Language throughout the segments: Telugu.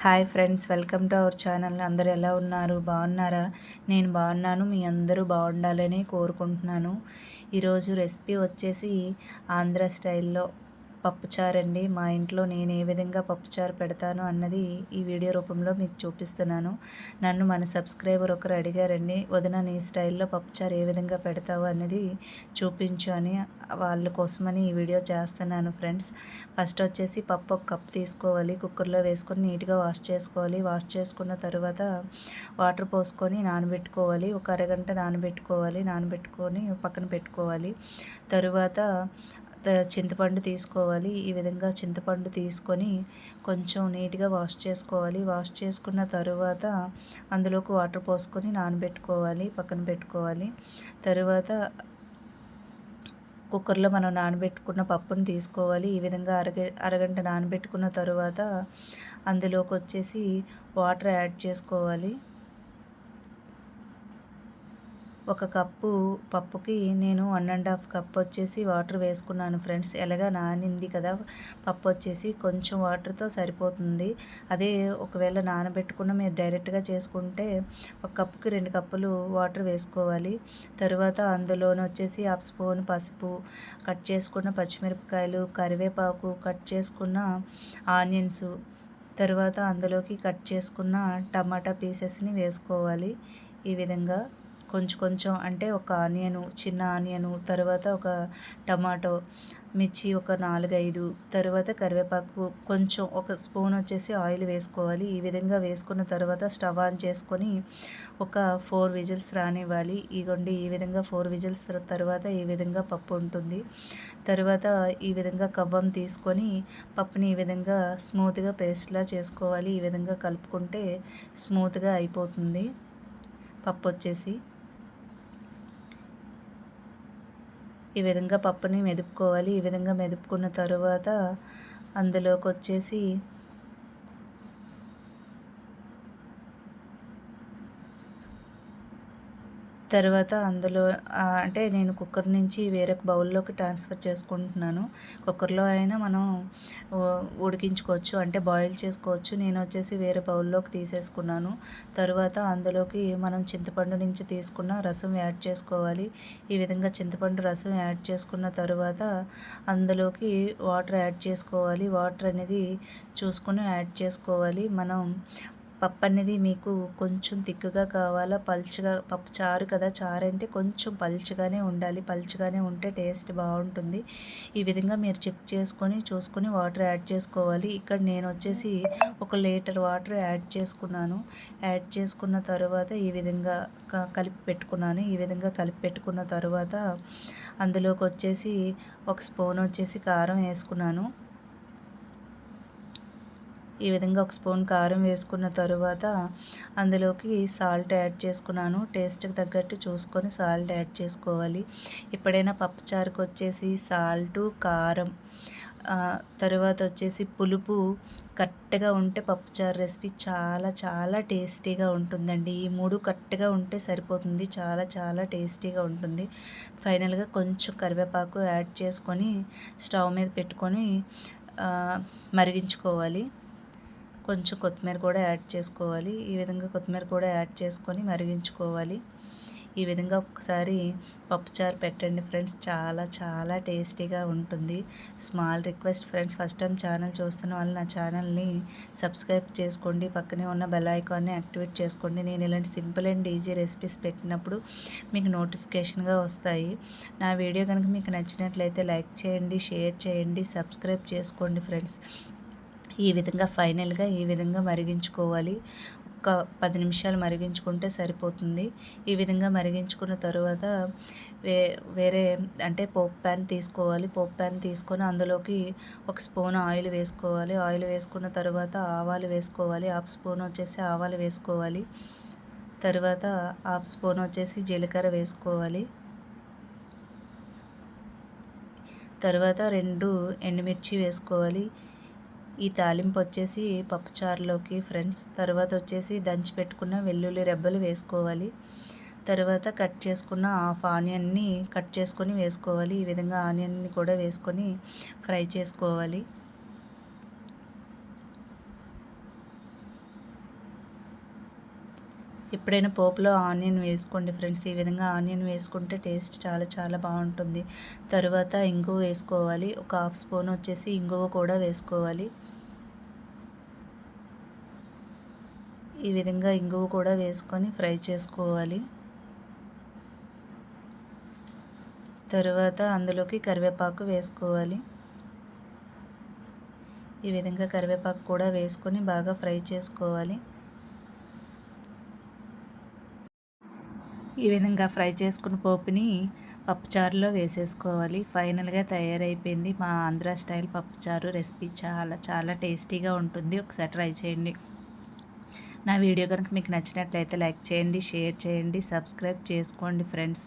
Hi friends welcome to our channel. అందరు ఎలా ఉన్నారు? బాగున్నారా? నేను బాగున్నాను. మీ అందరూ బాగుండాలని కోరుకుంటున్నాను. ఈరోజు రెసిపీ వచ్చేసి ఆంధ్ర స్టైల్లో పప్పుచారండి. మా ఇంట్లో నేను ఏ విధంగా పప్పుచారు పెడతాను అన్నది ఈ వీడియో రూపంలో మీకు చూపిస్తున్నాను. నన్ను మన సబ్స్క్రైబర్ ఒకరు అడిగారండి వదిన నీ స్టైల్లో పప్పుచారు ఏ విధంగా పెడతావు అన్నది చూపించు అని వాళ్ళ కోసమని ఈ వీడియో చేస్తున్నాను ఫ్రెండ్స్. ఫస్ట్ వచ్చేసి పప్పు ఒక కప్ తీసుకోవాలి కుక్కర్లో వేసుకొని నీట్గా వాష్ చేసుకోవాలి. వాష్ చేసుకున్న తర్వాత వాటర్ పోసుకొని నానబెట్టుకోవాలి ఒక అరగంట నానబెట్టుకోవాలి. నానబెట్టుకొని పక్కన పెట్టుకోవాలి. తరువాత చింతపండు తీసుకోవాలి. ఈ విధంగా చింతపండు తీసుకొని కొంచెం నీట్గా వాష్ చేసుకోవాలి. వాష్ చేసుకున్న తరువాత అందులోకి వాటర్ పోసుకొని నానబెట్టుకోవాలి. పక్కన పెట్టుకోవాలి. తరువాత కుక్కర్లో మనం నానబెట్టుకున్న పప్పును తీసుకోవాలి. ఈ విధంగా అరగ అరగంట నానబెట్టుకున్న తరువాత అందులోకి వచ్చేసి వాటర్ యాడ్ చేసుకోవాలి. ఒక కప్పు పప్పుకి నేను వన్ అండ్ హాఫ్ కప్ వచ్చేసి వాటర్ వేసుకున్నాను ఫ్రెండ్స్. ఎలాగా నానింది కదా పప్పు వచ్చేసి కొంచెం వాటర్తో సరిపోతుంది. అదే ఒకవేళ నానబెట్టుకున్న మీరు డైరెక్ట్గా చేసుకుంటే ఒక కప్పుకి రెండు కప్పులు వాటర్ వేసుకోవాలి. తరువాత అందులోనే వచ్చేసి హాఫ్ స్పూన్ పసుపు కట్ చేసుకున్న పచ్చిమిరపకాయలు కరివేపాకు కట్ చేసుకున్న ఆనియన్స్ తర్వాత అందులోకి కట్ చేసుకున్న టమాటా పీసెస్ని వేసుకోవాలి. ఈ విధంగా కొంచెం కొంచెం అంటే ఒక ఆనియను చిన్న ఆనియను తర్వాత ఒక టమాటో మిర్చి ఒక నాలుగైదు తర్వాత కరివేపాకు కొంచెం ఒక స్పూన్ వచ్చేసి ఆయిల్ వేసుకోవాలి. ఈ విధంగా వేసుకున్న తర్వాత స్టవ్ ఆన్ చేసుకొని ఒక ఫోర్ విజిల్స్ రానివ్వాలి. ఇగోండి ఈ విధంగా ఫోర్ విజిల్స్ తర్వాత ఈ విధంగా పప్పు ఉంటుంది. తర్వాత ఈ విధంగా కవ్వం తీసుకొని పప్పుని ఈ విధంగా స్మూత్గా పేస్ట్లా చేసుకోవాలి. ఈ విధంగా కలుపుకుంటే స్మూత్గా అయిపోతుంది పప్పు వచ్చేసి. ఈ విధంగా పప్పుని మెదుపుకోవాలి. ఈ విధంగా మెదుపుకున్న తరువాత అందులోకి వచ్చేసి తర్వాత అందులో అంటే నేను కుక్కర్ నుంచి వేరొక బౌల్లోకి ట్రాన్స్ఫర్ చేసుకుంటున్నాను. కుక్కర్లో అయినా మనం ఉడికించుకోవచ్చు అంటే బాయిల్ చేసుకోవచ్చు. నేను వచ్చేసి వేరే బౌల్లోకి తీసేసుకున్నాను. తర్వాత అందులోకి మనం చింతపండు నుంచి తీసుకున్న రసం యాడ్ చేసుకోవాలి. ఈ విధంగా చింతపండు రసం యాడ్ చేసుకున్న తర్వాత అందులోకి వాటర్ యాడ్ చేసుకోవాలి. వాటర్ అనేది చూసుకుని యాడ్ చేసుకోవాలి. మనం పప్పు అనేది మీకు కొంచెం తిక్కుగా కావాలా? పల్చగా పప్పు చారు కదా? చారు అంటే కొంచెం పల్చగానే ఉండాలి. పల్చగానే ఉంటే టేస్ట్ బాగుంటుంది. ఈ విధంగా మీరు చెక్ చేసుకొని చూసుకొని వాటర్ యాడ్ చేసుకోవాలి. ఇక్కడ నేను వచ్చేసి ఒక లీటర్ వాటర్ యాడ్ చేసుకున్నాను. యాడ్ చేసుకున్న తర్వాత ఈ విధంగా కలిపి పెట్టుకున్నాను. ఈ విధంగా కలిపి పెట్టుకున్న తర్వాత అందులోకి వచ్చేసి ఒక స్పూన్ వచ్చేసి కారం వేసుకున్నాను. ఈ విధంగా ఒక స్పూన్ కారం వేసుకున్న తరువాత అందులోకి సాల్ట్ యాడ్ చేసుకున్నాను. టేస్ట్కి తగ్గట్టు చూసుకొని సాల్ట్ యాడ్ చేసుకోవాలి. ఎప్పుడైనా పప్పుచారుకు వచ్చేసి సాల్టు కారం తరువాత వచ్చేసి పులుపు కరెక్ట్గా ఉంటే పప్పుచారు రెసిపీ చాలా చాలా టేస్టీగా ఉంటుందండి. ఈ మూడు కరెక్ట్గా ఉంటే సరిపోతుంది. చాలా చాలా టేస్టీగా ఉంటుంది. ఫైనల్గా కొంచెం కరివేపాకు యాడ్ చేసుకొని స్టవ్ మీద పెట్టుకొని మరిగించుకోవాలి. కొంచెం కొత్తిమీర కూడా యాడ్ చేసుకోవాలి. ఈ విధంగా కొత్తిమీర కూడా యాడ్ చేసుకొని మరిగించుకోవాలి. ఈ విధంగా ఒకసారి పప్పుచారు పెట్టండి ఫ్రెండ్స్. చాలా చాలా టేస్టీగా ఉంటుంది. Small request friends first time channel చూస్తున్న వాళ్ళు నా ఛానల్ని సబ్స్క్రైబ్ చేసుకోండి. పక్కనే ఉన్న బెల్ ఐకాన్ని యాక్టివేట్ చేసుకోండి. నేను ఇలాంటి సింపుల్ అండ్ ఈజీ రెసిపీస్ పెట్టినప్పుడు మీకు నోటిఫికేషన్గా వస్తాయి. నా వీడియో కనుక మీకు నచ్చినట్లయితే లైక్ చేయండి షేర్ చేయండి సబ్స్క్రైబ్ చేసుకోండి ఫ్రెండ్స్. ఈ విధంగా ఫైనల్గా ఈ విధంగా మరిగించుకోవాలి. ఒక పది నిమిషాలు మరిగించుకుంటే సరిపోతుంది. ఈ విధంగా మరిగించుకున్న తర్వాత వే వేరే అంటే పోప్ ప్యాన్ తీసుకోవాలి. పోప్ ప్యాన్ తీసుకొని అందులోకి ఒక స్పూన్ ఆయిల్ వేసుకోవాలి. ఆయిల్ వేసుకున్న తర్వాత ఆవాలు వేసుకోవాలి. హాఫ్ స్పూన్ వచ్చేసి ఆవాలు వేసుకోవాలి. తర్వాత హాఫ్ స్పూన్ వచ్చేసి జీలకర్ర వేసుకోవాలి. తర్వాత రెండు ఎండుమిర్చి వేసుకోవాలి. ఈ తాలింపు వచ్చేసి పప్పుచారులోకి ఫ్రెండ్స్. తర్వాత వచ్చేసి దంచి పెట్టుకున్న వెల్లుల్లి రెబ్బలు వేసుకోవాలి. తర్వాత కట్ చేసుకున్న హాఫ్ ఆనియన్ని కట్ చేసుకొని వేసుకోవాలి. ఈ విధంగా ఆనియన్ని కూడా వేసుకొని ఫ్రై చేసుకోవాలి. ఎప్పుడైనా పోపులో ఆనియన్ వేసుకోండి ఫ్రెండ్స్. ఈ విధంగా ఆనియన్ వేసుకుంటే టేస్ట్ చాలా చాలా బాగుంటుంది. తర్వాత ఇంగువ వేసుకోవాలి. ఒక హాఫ్ స్పూన్ వచ్చేసి ఇంగువ కూడా వేసుకోవాలి. ఈ విధంగా ఇంగువ కూడా వేసుకొని ఫ్రై చేసుకోవాలి. తరువాత అందులోకి కరివేపాకు వేసుకోవాలి. ఈ విధంగా కరివేపాకు కూడా వేసుకొని బాగా ఫ్రై చేసుకోవాలి. ఈ విధంగా ఫ్రై చేసుకున్న పోపుని పప్పుచారులో వేసేసుకోవాలి. ఫైనల్గా తయారైపోయింది మా ఆంధ్ర స్టైల్ పప్పుచారు రెసిపీ. చాలా చాలా టేస్టీగా ఉంటుంది. ఒకసారి ట్రై చేయండి. నా వీడియో కనుక మీకు నచ్చినట్లయితే లైక్ చేయండి షేర్ చేయండి సబ్స్క్రైబ్ చేసుకోండి ఫ్రెండ్స్.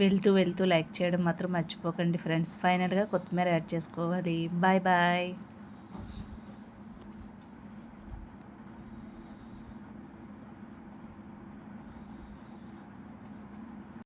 వెళ్తూ వెళ్తూ లైక్ చేయడం మాత్రం మర్చిపోకండి ఫ్రెండ్స్. ఫైనల్గా కొత్తిమీర యాడ్ చేసుకోవాలి. Bye bye.